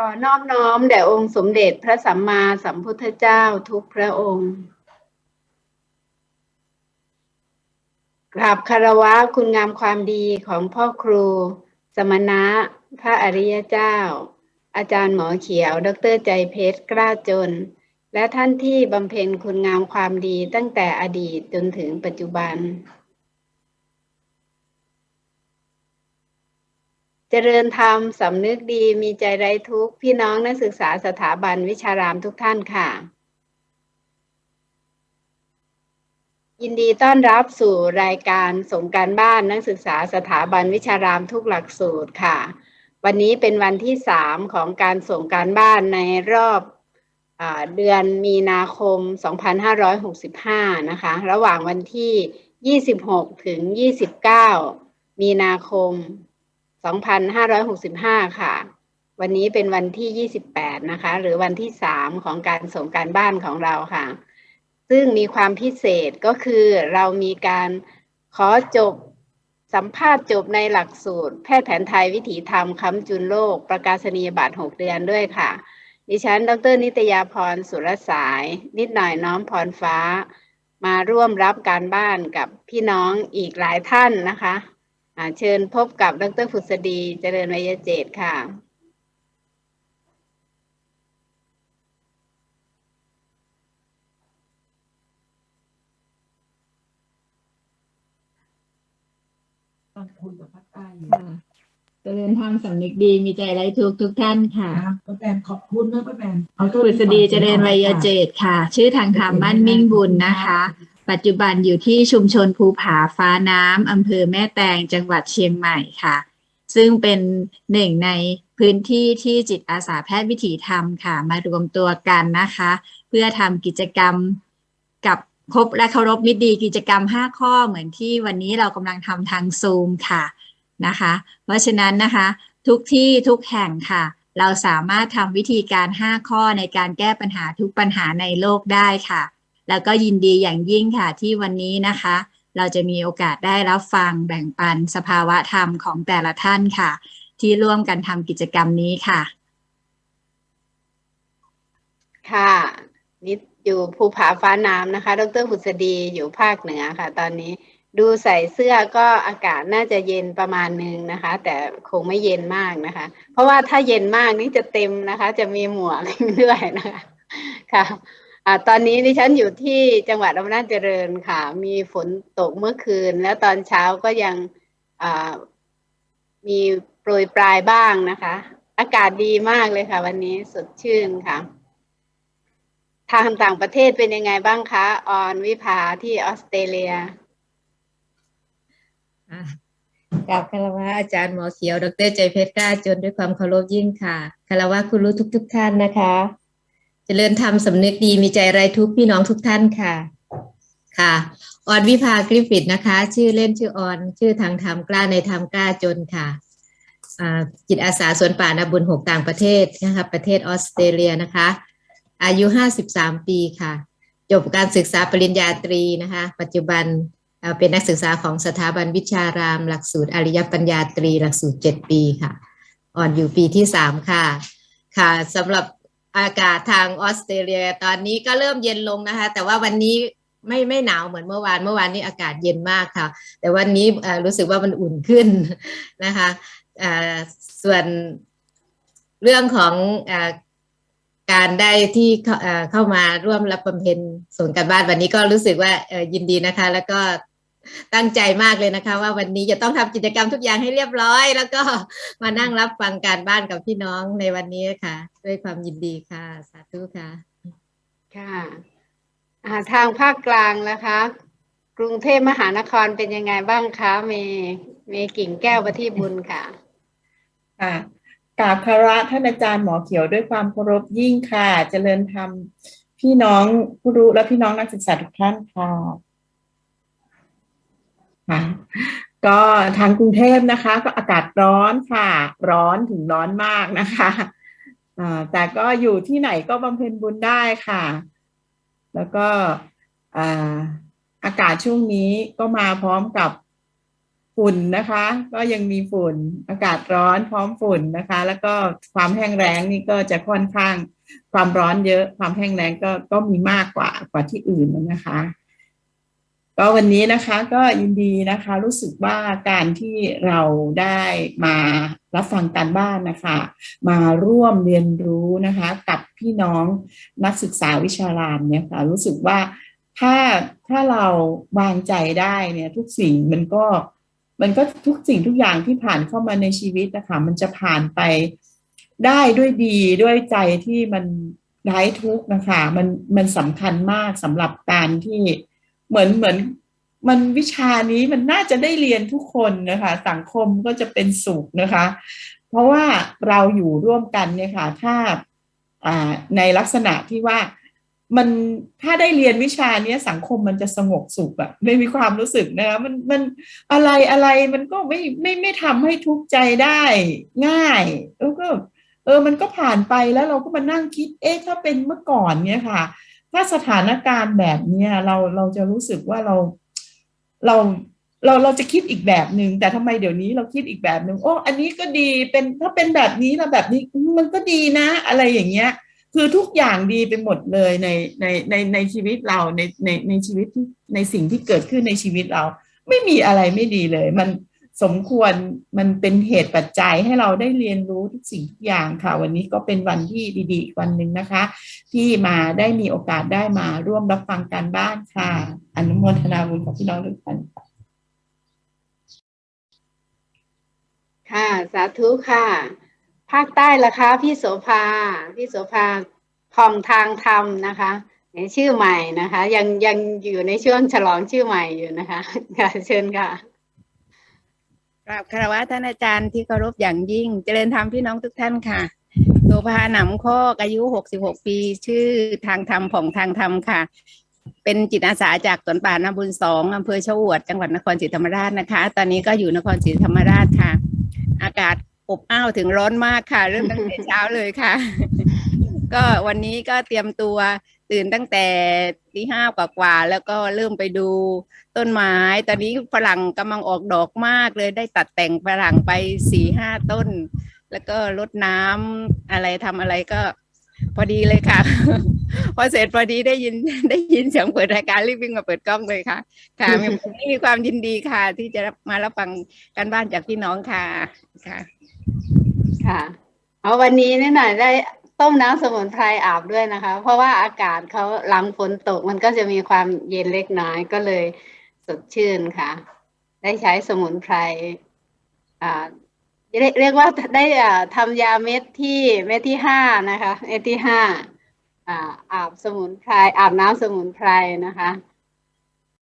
ขอนอบน้อมแด่องค์สมเด็จพระสัมมาสัมพุทธเจ้าทุกพระองค์กราบคารวะคุณงามความดีของพ่อครู สมณะ พระอริยเจ้า อาจารย์หมอเขียว ดรใจเพชรกล้าจน และท่านที่บำเพ็ญคุณงามความดีตั้งแต่อดีตจนถึงปัจจุบัน เจริญธรรมสำนึกดีมีใจไร้ทุกข์พี่น้องนักศึกษาสถาบันวิชารามทุกท่านค่ะ ยินดีต้อนรับสู่รายการส่งการบ้านนักศึกษาสถาบันวิชารามทุกหลักสูตรค่ะ วันนี้เป็นวันที่สามของการส่งการบ้านในรอบอเดือนมีนาคม 2565 นะคะ ระหว่างวันที่ 26 ถึง 29 มีนาคม 2565 ค่ะ วันนี้เป็นวันที่ 28 นะคะ หรือวันที่ 3 ของการส่งการบ้านของเราค่ะ ซึ่งมีความพิเศษก็คือเรามีการขอจบสัมภาษณ์จบในหลักสูตร แพทย์แผนไทยวิถีธรรมค้ำจุนโลก ประกาศนียบัตร 6 เดือนด้วยค่ะ ดิฉัน ดร นิตยาพร สุรสาย นิดหน่อยน้อมพรฟ้า มาร่วมรับการบ้านกับพี่น้องอีกหลายท่านนะคะ เชิญพบกับดรฟุษดีเจริญวิยเจตค่ะตอนคุยกับพักใต้อยู่ค่ะ เจริญธรรมสำนึกดีมีใจไร้ทุกข์ทุกท่านค่ะนะป้าแบนขอบคุณนะป้าแบนเอากุศดีเจริญวัยเจตค่ะ ชื่อทางธรรมมั่นมิ่งบุญนะคะ ปัจจุบันอยู่ที่ชุมชนภูผาฟ้าน้ำอำเภอแม่แตงจังหวัดเชียงใหม่ค่ะ ซึ่งเป็นหนึ่งในพื้นที่ที่จิตอาสาแพทย์วิถีธรรมค่ะ มารวมตัวกันนะคะ เพื่อทำกิจกรรมกับครบและเคารพมิตรดีกิจกรรม 5 ข้อเหมือนที่วันนี้เรากำลังทำทางซูมค่ะนะคะ เพราะฉะนั้นนะคะ ทุกที่ทุกแห่งค่ะ เราสามารถทำวิธีการ 5 ข้อในการแก้ปัญหาทุกปัญหาในโลกได้ค่ะ แล้วก็ยินดีอย่างยิ่งค่ะที่วันนี้นะคะ เราจะมีโอกาสได้รับฟังแบ่งปันสภาวะธรรมของแต่ละท่านค่ะ ที่ร่วมกันทำกิจกรรมนี้ค่ะ ค่ะนิดอยู่ภูผาฟ้าน้ำนะคะ ดรผุษดีอยู่ภาคเหนือค่ะ ตอนนี้ดูใส่เสื้อก็อากาศน่าจะเย็นประมาณหนึ่งนะคะ แต่คงไม่เย็นมากนะคะ เพราะว่าถ้าเย็นมากนี่จะเต็มนะคะ จะมีหมวกด้วยนะคะค่ะ อ่าตอนนี้ดิฉันอยู่ที่จังหวัดอำนาจเจริญค่ะ มีฝนตกเมื่อคืน แล้วตอนเช้าก็ยังอ่ามีโปรยปลายบ้างนะคะ อากาศดีมากเลยค่ะ วันนี้สดชื่นค่ะ ทางต่างประเทศเป็นยังไงบ้างคะออนวิภาที่ออสเตรเลียกราบคารวะอาจารย์หมอเขียว ดรใจเพชรกล้าจนด้วยความเคารพยิ่งค่ะคารวะคุณรู้ทุกทุกท่านนะคะ เจริญธรรมสำนึกดีมีใจไรทุกพี่น้องทุกท่านค่ะ ค่ะ ออนวิภากริฟิตนะคะ ชื่อเล่นชื่อออนชื่อทางธรรมกล้าในธรรมกล้าจนค่ะจิตอาสาสวนป่านาบุญหกต่างประเทศนะคะประเทศออสเตรเลียนะคะ อายุห้าสิบสามปีค่ะ จบการศึกษาปริญญาตรีนะคะ ปัจจุบันเอ่อเป็นนักศึกษาของสถาบันวิชาราม หลักสูตรอริยปัญญาตรี หลักสูตร 7 ปีค่ะ อ่อนอยู่ปีที่ 3 ค่ะ ค่ะสำหรับ อากาศทางออสเตรเลีย ตอนนี้ก็เริ่มเย็นลงนะคะ แต่ว่าวันนี้ไม่ไม่หนาวเหมือนเมื่อวานเมื่อวานนี้อากาศเย็นมากค่ะ แต่วันนี้รู้สึกว่ามันอุ่นขึ้นนะคะส่วนเรื่องของอการได้ที่เข้ามาร่วมรับบำเพ็ญส่วนการบ้านวันนี้ก็รู้สึกว่ายินดีนะคะ แล้วก็ ตั้งใจมากเลยนะคะ ว่าวันนี้จะต้องทำกิจกรรมทุกอย่างให้เรียบร้อย แล้วก็มานั่งรับฟังการบ้านกับพี่น้องในวันนี้ค่ะ ด้วยความยินดีค่ะ สาธุค่ะ ค่ะอ่าทางภาคกลางนะคะ กรุงเทพมหานครเป็นยังไงบ้างคะเมเมกิ่งแก้วประทีปบุญค่ะค่ะกราบคารวะท่านอาจารย์หมอเขียวด้วยความเคารพยิ่งค่ะ เจริญธรรมพี่น้องผู้รู้และพี่น้องนักศึกษาทุกท่านค่ะ ค่ะก็ทางกรุงเทพนะคะ ก็อากาศร้อนค่ะ ร้อนถึงร้อนมากนะคะแต่ก็อยู่ที่ไหนก็บำเพ็ญบุญได้ค่ะ แล้วก็อาอากาศช่วงนี้ก็มาพร้อมกับฝุ่นนะคะ ก็ยังมีฝุ่น อากาศร้อนพร้อมฝุ่นนะคะ แล้วก็ความแห้งแล้งนี่ก็จะค่อนข้างความร้อนเยอะ ความแห้งแล้งก็ก็มีมากกว่ากว่าที่อื่นนะคะ ก็วันนี้นะคะก็ยินดีนะคะรู้สึกว่าการที่เราได้มารับฟังการบ้านนะคะ มาร่วมเรียนรู้นะคะกับพี่น้องนักศึกษาวิชารามเนี่ยค่ะรู้สึกว่าถ้าถ้าเราวางใจได้เนี่ยทุกสิ่งมันก็มันก็ทุกสิ่งทุกอย่างที่ผ่านเข้ามาในชีวิตนะคะมันจะผ่านไปได้ด้วยดีด้วยใจที่มันไร้ทุกนะคะมันมันสำคัญมากสำหรับการที่ เหมือนเหมือนมันวิชานี้มันน่าจะได้เรียนทุกคนนะคะ สังคมก็จะเป็นสุขนะคะ เพราะว่าเราอยู่ร่วมกันเนี่ยค่ะถ้าในลักษณะที่ว่ามันถ้าได้เรียนวิชาเนี้ยสังคมมันจะสงบสุขอะไม่มีความรู้สึกนะคะมันมันอะไรอะไรมันก็ไม่ไม่ไม่ทำให้ทุกข์ใจได้ง่ายแล้วก็เออมันก็ผ่านไปแล้วเราก็มานั่งคิดเอ๊ะถ้าเป็นเมื่อก่อนเนี่ยค่ะ ถ้าสถานการณ์แบบเนี้ยเราเราจะรู้สึกว่าเราเราเราเราจะคิดอีกแบบหนึ่งแต่ทำไมเดี๋ยวนี้เราคิดอีกแบบหนึ่งโอ้อันนี้ก็ดีเป็นถ้าเป็นแบบนี้แล้วแบบนี้มันก็ดีนะ อะไรอย่างเงี้ย คือทุกอย่างดีไปหมดเลยในในในในชีวิตเราในในในชีวิตในสิ่งที่เกิดขึ้นในชีวิตเรา ไม่มีอะไรไม่ดีเลย มัน สมควรมันเป็นเหตุปัจจัยให้เราได้เรียนรู้ทุกสิ่งทุกอย่างค่ะ วันนี้ก็เป็นวันที่ดีๆวันหนึ่งนะคะ ที่มาได้มีโอกาสได้มาร่วมรับฟังการบ้านค่ะ อนุโมทนาบุญกับพี่น้องทุกท่านค่ะ สาธุค่ะ ภาคใต้ล่ะคะพี่โสภาพี่โสภาผ่องทางธรรมนะคะในชื่อใหม่นะคะ ยังยังอยู่ในช่วงฉลองชื่อใหม่อยู่นะคะค่ะเชิญค่ะ กราบคารวะท่านอาจารย์ที่เคารพอย่างยิ่ง เจริญธรรมพี่น้องทุกท่านค่ะโสภาหนำข้อกอายุ 66 ปี ชื่อทางธรรมผ่องทางธรรมค่ะ เป็นจิตอาสาจากสวนป่านาบุญสองอำเภอชะอวด จังหวัดนครศรีธรรมราชนะคะ ตอนนี้ก็อยู่นครศรีธรรมราชค่ะ อากาศอบอ้าวถึงร้อนมากค่ะ เริ่มตั้งแต่เช้าเลยค่ะ ก็วันนี้ก็เตรียมตัว ตื่นตั้งแต่ตีห้ากว่าๆแล้วก็เริ่มไปดูต้นไม้ ตอนนี้ฝรั่งกำลังออกดอกมากเลยได้ตัดแต่งฝรั่งไปสี่ห้าต้น แล้วก็รดน้ำอะไรทำอะไรก็พอดีเลยค่ะ พอเสร็จพอดีได้ยินได้ยินเสียงเปิดรายการรีบวิ่งมาเปิดกล้องเลยค่ะ ค่ะมีความยินดีค่ะ ที่จะมารับฟังการบ้านจากพี่น้องค่ะค่ะ ค่ะเอาวันนี้นิดหน่อยได้ ต้มน้ำสมุนไพรอาบด้วยนะคะ เพราะว่าอากาศเขาหลังฝนตกมันก็จะมีความเย็นเล็กน้อยก็เลยสดชื่นค่ะ ได้ใช้สมุนไพรอ่าเรียกว่าได้อ่าทำยาเม็ดที่เม็ดที่ห้านะคะเม็ดที่ห้าอาบสมุนไพรอาบน้ำสมุนไพรนะคะ